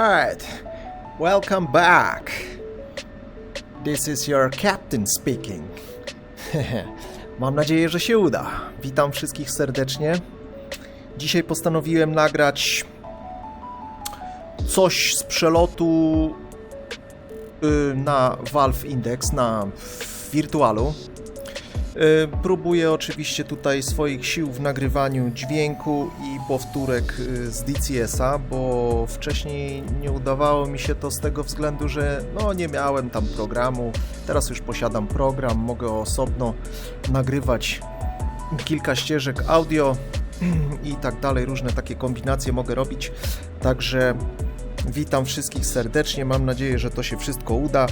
Alright, welcome back. This is your captain speaking. Mam nadzieję, że się uda. Witam wszystkich serdecznie. Dzisiaj postanowiłem nagrać coś z przelotu y, na Valve Index, na Virtualu. Y, Próbuję oczywiście tutaj swoich sił w nagrywaniu dźwięku i powtórek y, z DCS-a, bo wcześniej nie udawało mi się to z tego względu, że no nie miałem tam programu. Teraz już posiadam program, mogę osobno nagrywać kilka ścieżek audio i tak dalej, różne takie kombinacje mogę robić. Także witam wszystkich serdecznie, mam nadzieję, że to się wszystko uda.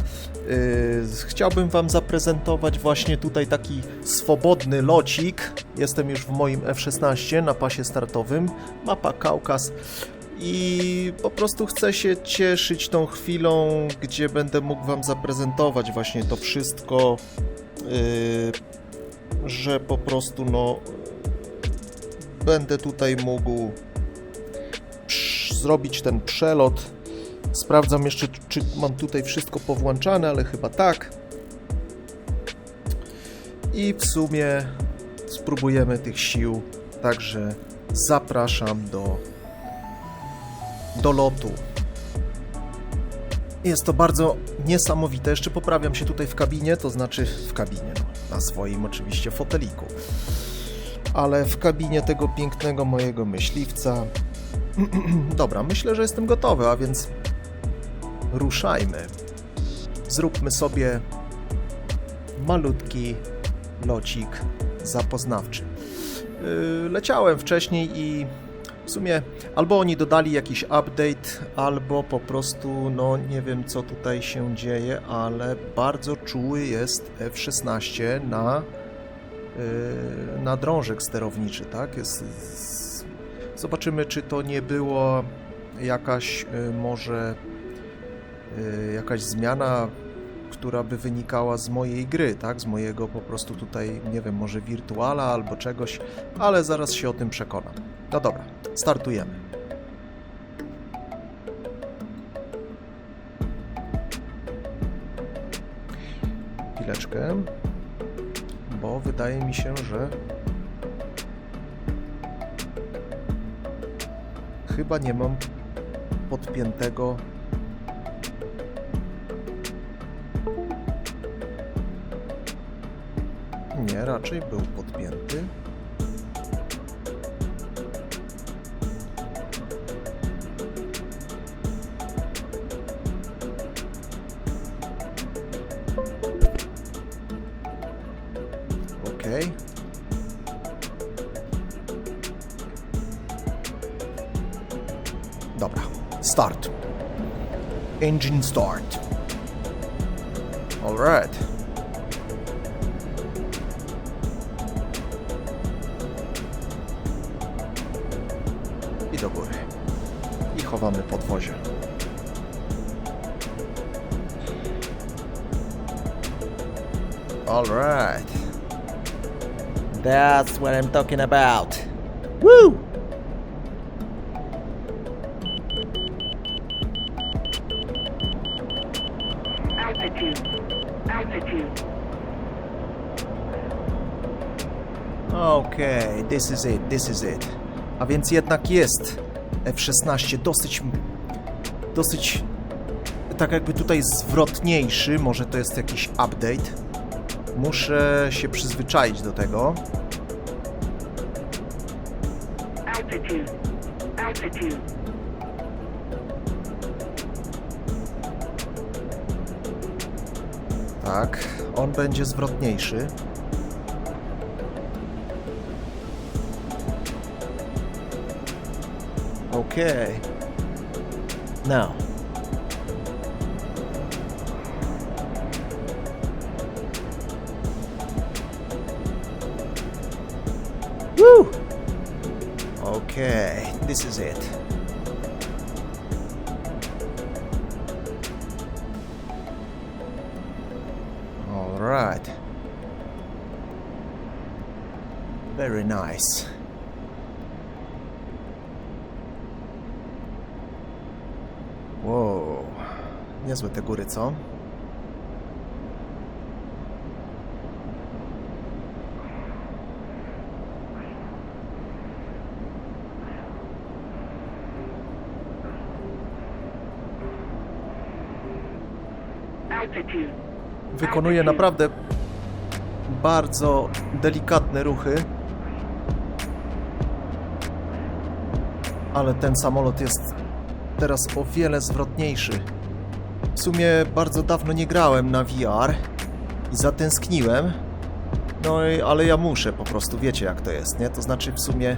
Yy, Chciałbym Wam zaprezentować właśnie tutaj taki swobodny locik. Jestem już w moim F-16 na pasie startowym, mapa Kaukaz. I po prostu chcę się cieszyć tą chwilą, gdzie będę mógł Wam zaprezentować właśnie to wszystko, yy, że po prostu no będę tutaj mógł zrobić ten przelot. Sprawdzam jeszcze, czy mam tutaj wszystko powłączane, ale chyba tak. I w sumie spróbujemy tych sił, także zapraszam do, do lotu. Jest to bardzo niesamowite. Jeszcze poprawiam się tutaj w kabinie, to znaczy w kabinie, no, na swoim oczywiście foteliku ale w kabinie tego pięknego mojego myśliwca. Dobra, myślę, że jestem gotowy, a więc ruszajmy. Zróbmy sobie malutki locik zapoznawczy. Yy, Leciałem wcześniej i w sumie albo oni dodali jakiś update, albo po prostu, no nie wiem co tutaj się dzieje, ale bardzo czuły jest F-16 na yy, na drążek sterowniczy, tak? Jest, zobaczymy, czy to nie było jakaś yy, może yy, jakaś zmiana, która by wynikała z mojej gry, tak? Z mojego po prostu tutaj, nie wiem, może wirtuala albo czegoś, ale zaraz się o tym przekonam. No dobra, startujemy. Chwileczkę bo wydaje mi się, że chyba nie mam podpiętego. Nie, raczej był start. Engine start. Alright. I do góry. I chowamy podwozie. Alright. That's what I'm talking about. Woo! Okej, this is it, this is it. A więc jednak jest F-16 dosyć, dosyć, tak jakby tutaj zwrotniejszy, może to jest jakiś update. Muszę się przyzwyczaić do tego. Altitude. Altitude. Tak, on będzie zwrotniejszy. Okej. Now. Woo! Okay, this is it. All right. Very nice. Niezłe te góry, co? Wykonuje naprawdę bardzo delikatne ruchy. Ale ten samolot jest teraz o wiele zwrotniejszy. W sumie bardzo dawno nie grałem na VR i zatęskniłem. No i, ale ja muszę po prostu, wiecie jak to jest, nie? To znaczy w sumie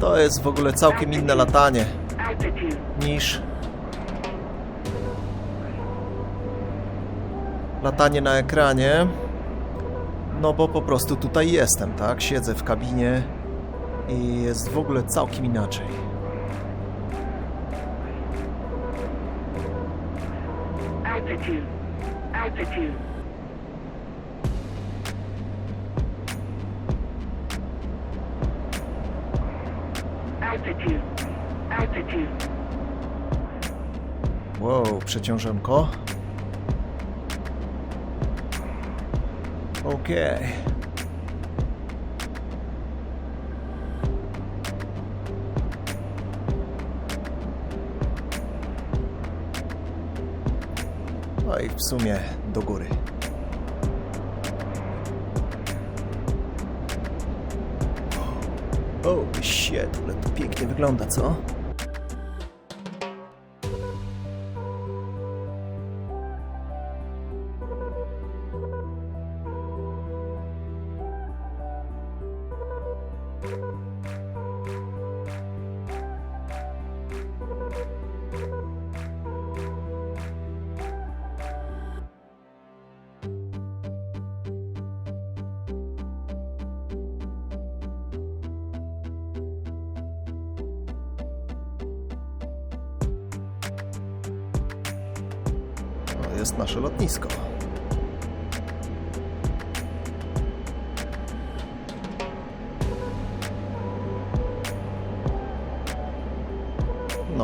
to jest w ogóle całkiem inne latanie niż latanie na ekranie. No bo po prostu tutaj jestem, tak? Siedzę w kabinie i jest w ogóle całkiem inaczej. Altitude. Altitude. Altitude. Altitude. Wow, przeciążenko. Okej. No i w sumie do góry. O, shit, ale to pięknie wygląda, co?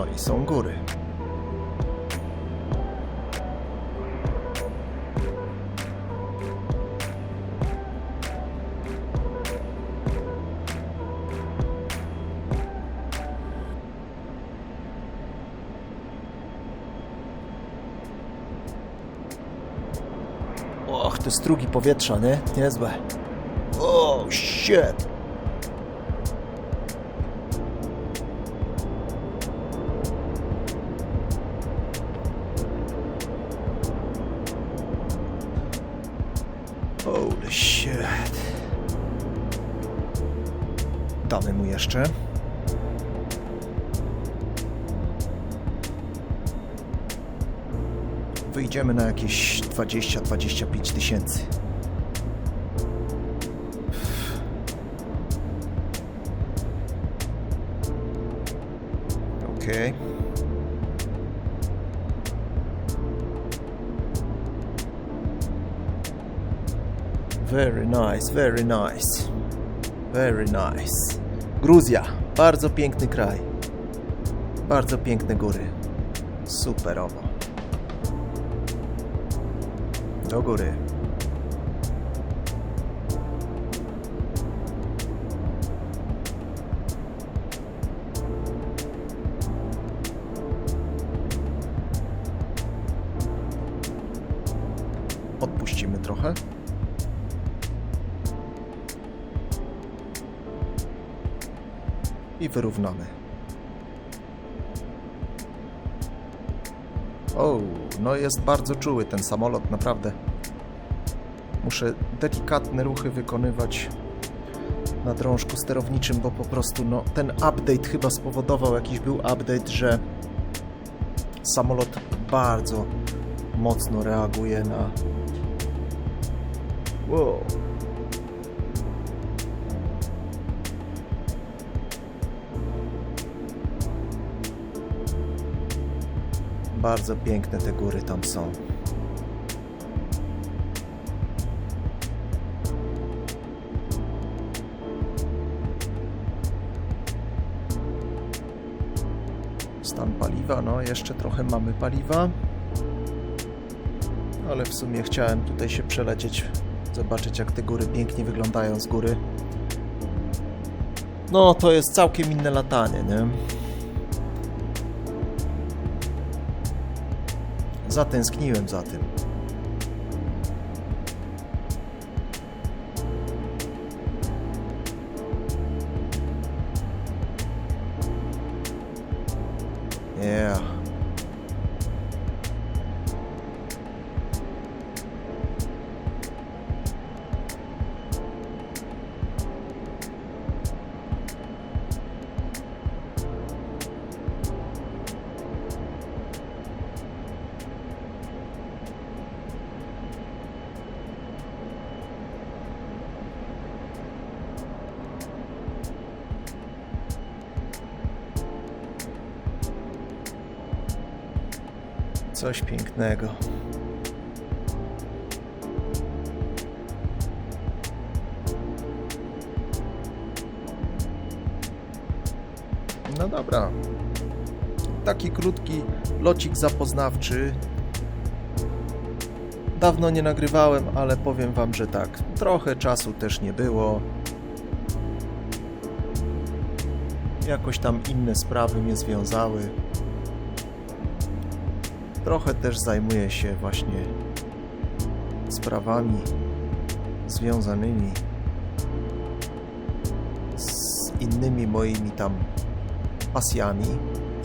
No i są góry. Och, te strugi powietrza, nie? Niezłe. O, shit. Damy mu jeszcze. Wyjdziemy na jakieś 20-25 tysięcy. Okej. Very nice, very nice. Very nice. Gruzja. Bardzo piękny kraj. Bardzo piękne góry. Superowo. Do góry. Odpuścimy trochę. I wyrównamy. O, no jest bardzo czuły ten samolot, naprawdę. Muszę delikatne ruchy wykonywać na drążku sterowniczym, bo po prostu no, ten update chyba spowodował, jakiś był update, że samolot bardzo mocno reaguje na... Wow. Bardzo piękne te góry tam są. Stan paliwa, no jeszcze trochę mamy paliwa. Ale w sumie chciałem tutaj się przelecieć, zobaczyć jak te góry pięknie wyglądają z góry. No, to jest całkiem inne latanie, nie? Zatęskniłem za tym. Yeah. Coś pięknego. No dobra. Taki krótki locik zapoznawczy. Dawno nie nagrywałem, ale powiem wam, że tak. Trochę czasu też nie było. Jakoś tam inne sprawy mnie związały. Trochę też zajmuję się właśnie sprawami związanymi z innymi moimi tam pasjami,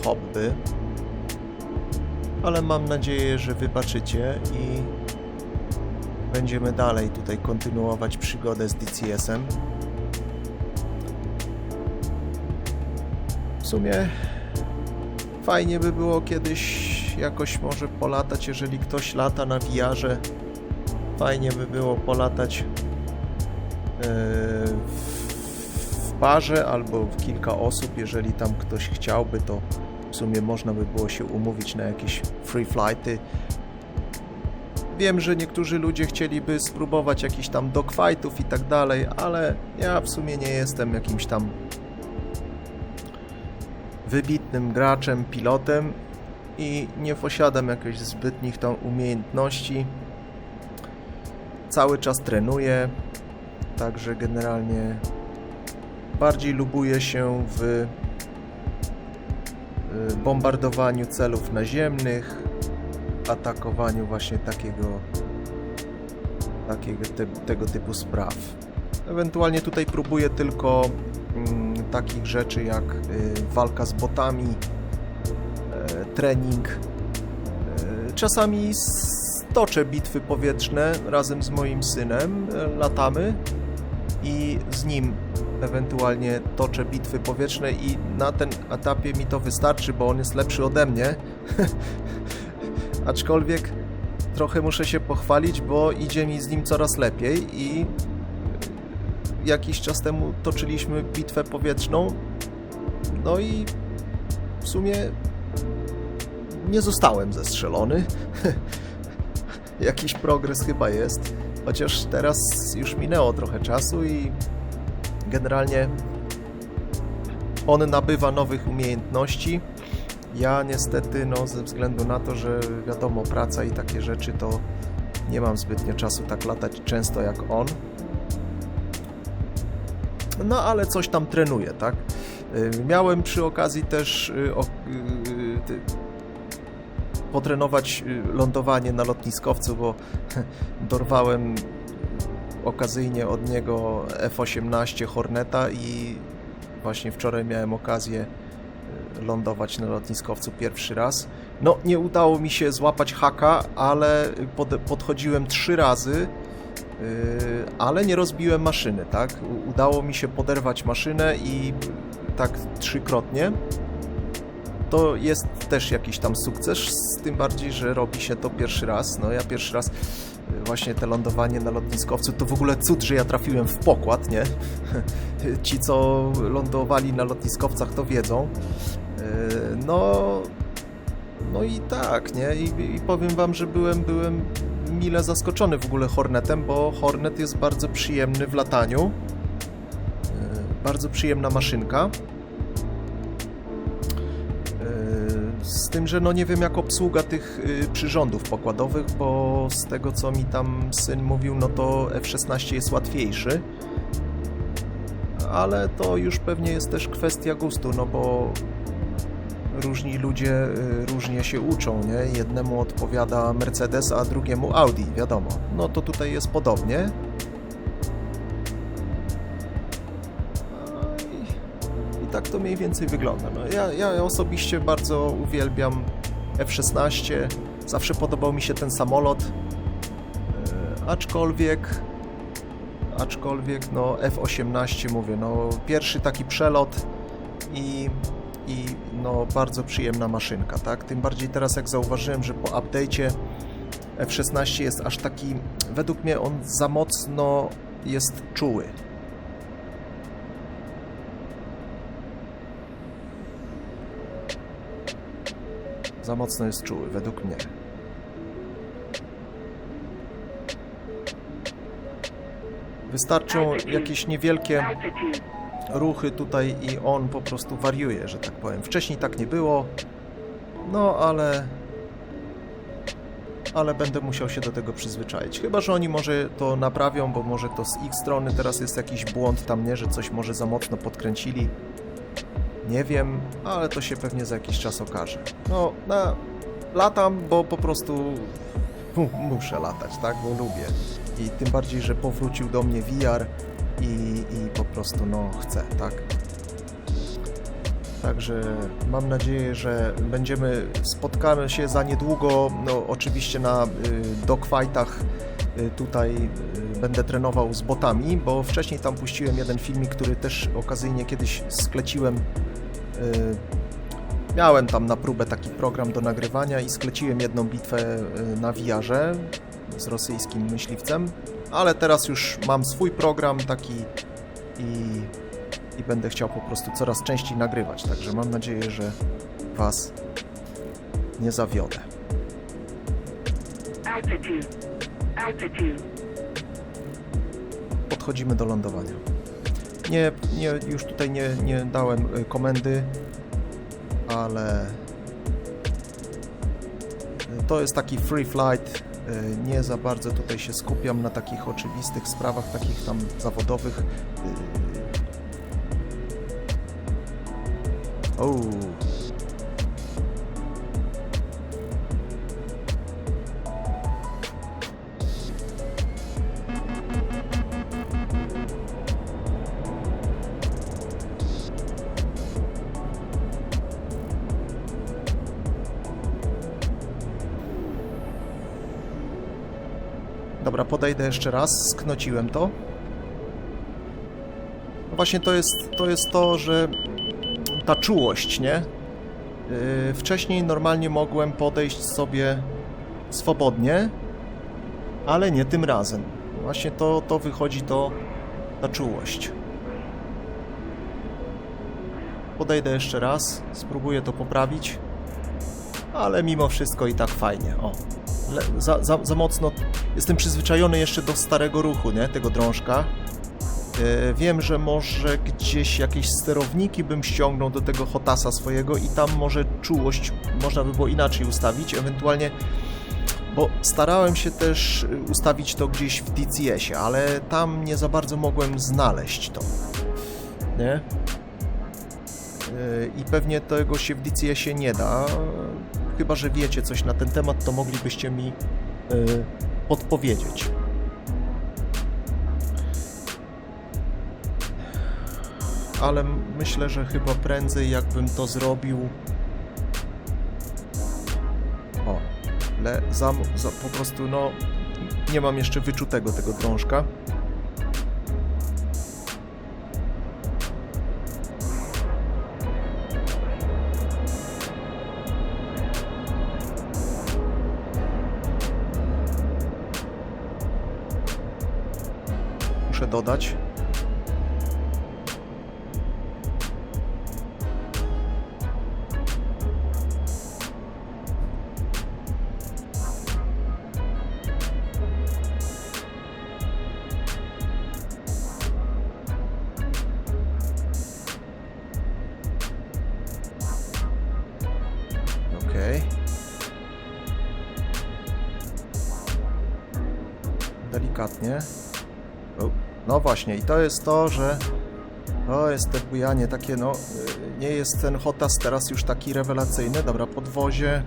hobby. Ale mam nadzieję, że wybaczycie i będziemy dalej tutaj kontynuować przygodę z DCS-em. W sumie fajnie by było kiedyś jakoś może polatać, jeżeli ktoś lata na wiarze. Fajnie by było polatać e, w, parze albo w kilka osób, jeżeli tam ktoś chciałby, to w sumie można by było się umówić na jakieś free flighty. Wiem, że niektórzy ludzie chcieliby spróbować jakichś tam dogfightów i tak dalej, ale ja w sumie nie jestem jakimś tam wybitnym graczem, pilotem i nie posiadam jakichś zbytnich tam umiejętności. Cały czas trenuję, także generalnie bardziej lubuję się w y, bombardowaniu celów naziemnych, atakowaniu właśnie takiego, takiego te, tego typu spraw. Ewentualnie tutaj próbuję tylko mm, takich rzeczy jak y, walka z botami, trening. E, Czasami stoczę bitwy powietrzne razem z moim synem, e, latamy i z nim ewentualnie toczę bitwy powietrzne i na ten etapie mi to wystarczy, bo on jest lepszy ode mnie. Aczkolwiek trochę muszę się pochwalić, bo idzie mi z nim coraz lepiej i jakiś czas temu toczyliśmy bitwę powietrzną. No i w sumie nie zostałem zestrzelony. Jakiś progres chyba jest. Chociaż teraz już minęło trochę czasu i generalnie on nabywa nowych umiejętności. Ja niestety, no, ze względu na to, że wiadomo, praca i takie rzeczy, to nie mam zbytnio czasu tak latać często jak on. No ale coś tam trenuję, tak? Y, Miałem przy okazji też y, y, potrenować y, lądowanie na lotniskowcu, bo dorwałem okazyjnie od niego F-18 Horneta i właśnie wczoraj miałem okazję y, lądować na lotniskowcu pierwszy raz. No, nie udało mi się złapać haka, ale pod, podchodziłem trzy razy, Yy, ale nie rozbiłem maszyny, tak? Udało mi się poderwać maszynę i tak trzykrotnie. To jest też jakiś tam sukces, z tym bardziej, że robi się to pierwszy raz. No ja pierwszy raz yy, właśnie te lądowanie na lotniskowcu, to w ogóle cud, że ja trafiłem w pokład, nie? Ci, co lądowali na lotniskowcach, to wiedzą. Yy, No, No i tak, nie? I, i powiem wam, że byłem, byłem mile zaskoczony w ogóle Hornetem, bo Hornet jest bardzo przyjemny w lataniu. Yy, Bardzo przyjemna maszynka. Z tym, że no nie wiem jak obsługa tych yy, przyrządów pokładowych, bo z tego co mi tam syn mówił, no to F-16 jest łatwiejszy. Ale to już pewnie jest też kwestia gustu, no bo różni ludzie y, różnie się uczą, nie? Jednemu odpowiada Mercedes, a drugiemu Audi, wiadomo. No to tutaj jest podobnie. To mniej więcej wygląda. No, ja, ja osobiście bardzo uwielbiam F-16. Zawsze podobał mi się ten samolot. Y, aczkolwiek aczkolwiek no F-18 mówię, no pierwszy taki przelot i i no bardzo przyjemna maszynka, tak? Tym bardziej teraz jak zauważyłem, że po update'cie F-16 jest aż taki, według mnie on za mocno jest czuły. Za mocno jest czuły, według mnie. Wystarczą jakieś niewielkie ruchy tutaj i on po prostu wariuje, że tak powiem. Wcześniej tak nie było, no ale ale będę musiał się do tego przyzwyczaić. Chyba, że oni może to naprawią, bo może to z ich strony teraz jest jakiś błąd tam, nie, że coś może za mocno podkręcili. Nie wiem, ale to się pewnie za jakiś czas okaże. No, na, latam, bo po prostu mu- muszę latać, tak, bo lubię. I tym bardziej, że powrócił do mnie VR i, i po prostu no chcę, tak? Także mam nadzieję, że będziemy, spotkamy się za niedługo, no oczywiście na y, y, tutaj y, będę trenował z botami, bo wcześniej tam puściłem jeden filmik, który też okazyjnie kiedyś skleciłem. Y, miałem tam na próbę taki program do nagrywania i skleciłem jedną bitwę y, na VR-ze z rosyjskim myśliwcem, ale teraz już mam swój program taki i, i będę chciał po prostu coraz częściej nagrywać, także mam nadzieję, że Was nie zawiodę. Podchodzimy do lądowania. Nie, nie już tutaj nie, nie dałem y, komendy, ale y, to jest taki free flight. y, Nie za bardzo tutaj się skupiam na takich oczywistych sprawach, takich tam zawodowych. y. Dobra, podejdę jeszcze raz, sknociłem to. No właśnie to jest to, jest to że ta czułość, nie? Yy, wcześniej normalnie mogłem podejść sobie swobodnie, ale nie tym razem. Właśnie to, to wychodzi to, ta czułość. Podejdę jeszcze raz, spróbuję to poprawić, ale mimo wszystko i tak fajnie. O, le, za, za, za mocno jestem przyzwyczajony jeszcze do starego ruchu, nie? Tego drążka. E, Wiem, że może gdzieś jakieś sterowniki bym ściągnął do tego Hotasa swojego i tam może czułość można by było inaczej ustawić, ewentualnie bo starałem się też ustawić to gdzieś w DCS-ie, ale tam nie za bardzo mogłem znaleźć to. Nie? E, I pewnie tego się w DCS-ie nie da. Chyba, że wiecie coś na ten temat, to moglibyście mi e, podpowiedzieć. ale myślę, że chyba prędzej jakbym to zrobił. O, le, za, po prostu no nie mam jeszcze wyczutego tego drążka. podać? Okej. Okay. Delikatnie. No właśnie, i to jest to, że to jest te bujanie takie, no, y, nie jest ten Hotas teraz już taki rewelacyjny. Dobra, podwozie.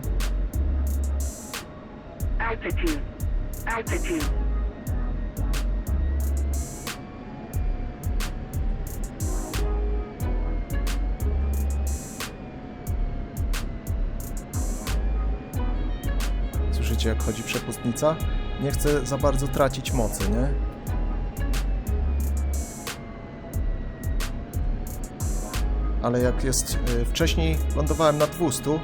Altitude. Altitude. Słyszycie, jak chodzi przepustnica? Nie chcę za bardzo tracić mocy, nie? Ale jak jest... y, Wcześniej lądowałem na 200.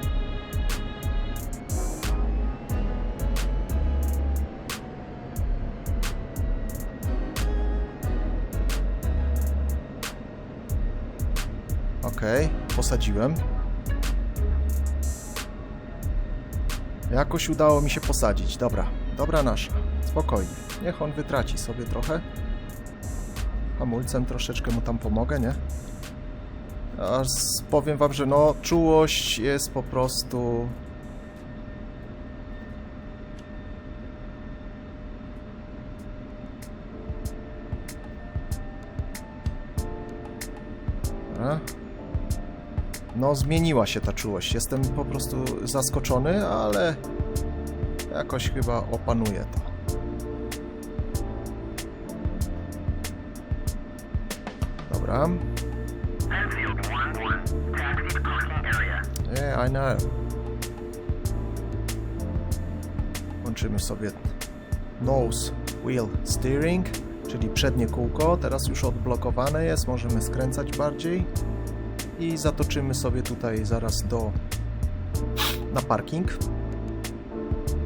Okej, posadziłem. Jakoś udało mi się posadzić. Dobra, dobra nasza. Spokojnie. Niech on wytraci sobie trochę. Hamulcem troszeczkę mu tam pomogę, nie? A s- powiem wam, że no, czułość jest po prostu... No, zmieniła się ta czułość. Jestem po prostu zaskoczony, ale jakoś chyba opanuję to. Dobra. I know. Włączymy sobie nose wheel steering, czyli przednie kółko. Teraz już odblokowane jest, możemy skręcać bardziej. I zatoczymy sobie tutaj zaraz do na parking.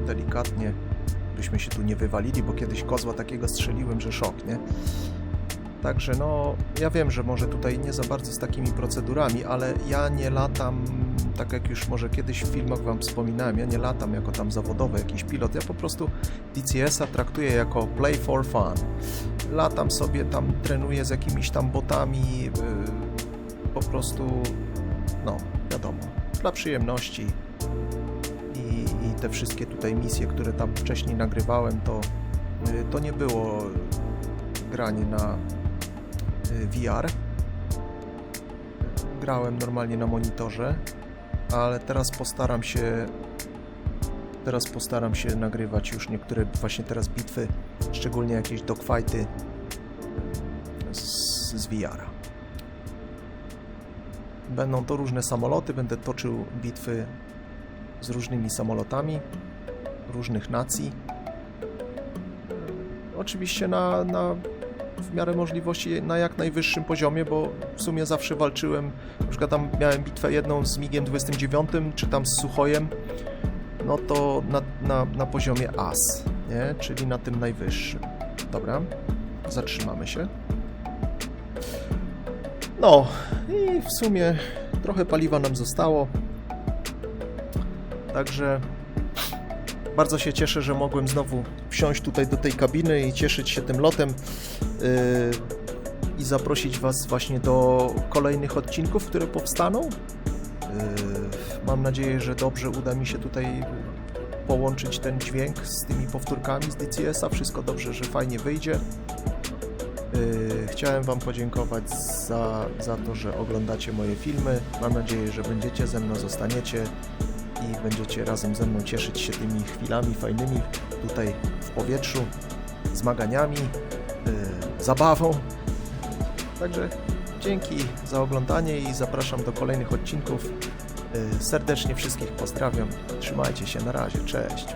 Delikatnie, byśmy się tu nie wywalili, bo kiedyś kozła takiego strzeliłem, że szok, nie? Także no, ja wiem, że może tutaj nie za bardzo z takimi procedurami, ale ja nie latam, tak jak już może kiedyś w filmach Wam wspominałem, ja nie latam jako tam zawodowy jakiś pilot, ja po prostu DCS-a traktuję jako play for fun. Latam sobie tam, trenuję z jakimiś tam botami, yy, po prostu, no, wiadomo, dla przyjemności i, i te wszystkie tutaj misje, które tam wcześniej nagrywałem, to, yy, to nie było granie na VR. Grałem normalnie na monitorze, ale teraz postaram się teraz postaram się nagrywać już niektóre właśnie teraz bitwy, szczególnie jakieś dogfighty z, z VR-a. Będą to różne samoloty, będę toczył bitwy z różnymi samolotami różnych nacji. Oczywiście na, na w miarę możliwości na jak najwyższym poziomie, bo w sumie zawsze walczyłem, na przykład tam miałem bitwę jedną z MiGiem 29, czy tam z Suchojem, no to na, na, na poziomie AS, nie? czyli na tym najwyższym. Dobra, zatrzymamy się. No i w sumie trochę paliwa nam zostało, także bardzo się cieszę, że mogłem znowu wsiąść tutaj do tej kabiny i cieszyć się tym lotem yy, i zaprosić Was właśnie do kolejnych odcinków, które powstaną. Yy, mam nadzieję, że dobrze uda mi się tutaj połączyć ten dźwięk z tymi powtórkami z DCS-a. Wszystko dobrze, że fajnie wyjdzie. Yy, Chciałem Wam podziękować za, za to, że oglądacie moje filmy. Mam nadzieję, że będziecie ze mną, zostaniecie będziecie razem ze mną cieszyć się tymi chwilami fajnymi tutaj w powietrzu, zmaganiami, yy, zabawą. Także dzięki za oglądanie i zapraszam do kolejnych odcinków. Yy, serdecznie wszystkich pozdrawiam. Trzymajcie się, na razie, cześć.